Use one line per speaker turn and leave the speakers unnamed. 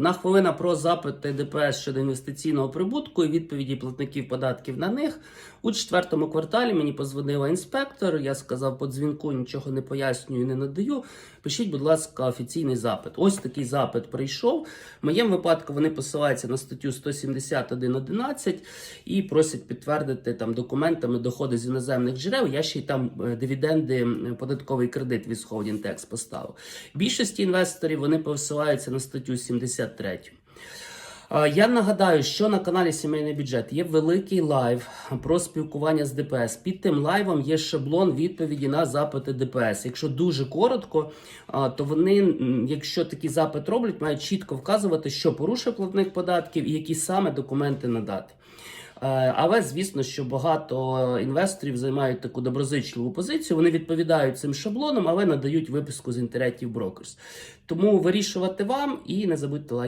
одна хвилина про запити ДПС щодо інвестиційного прибутку і відповіді платників податків на них. У четвертому кварталі мені позвонила інспектор. Я сказав по дзвінку, нічого не пояснюю, не надаю. Пишіть, будь ласка, офіційний запит. Ось такий запит прийшов. В моєму випадку вони посилаються на статтю 171.11 і просять підтвердити там документами доходи з іноземних джерел. Я ще й там е, дивіденди, податковий кредит від Сходінтекс поставив. Більшості інвесторів вони посилаються на статтю 70. 53. Я нагадаю, що на каналі Сімейний бюджет є великий лайв про спілкування з ДПС. Під тим лайвом є шаблон відповіді на запити ДПС. Якщо дуже коротко, то вони, якщо такий запит роблять, мають чітко вказувати, що порушує платник податків і які саме документи надати. Е, Але звісно, що багато інвесторів займають таку доброзичливу позицію. Вони відповідають цим шаблонам, але надають виписку з інтернетів брокерс. Тому вирішувати вам і не забудьте лайк.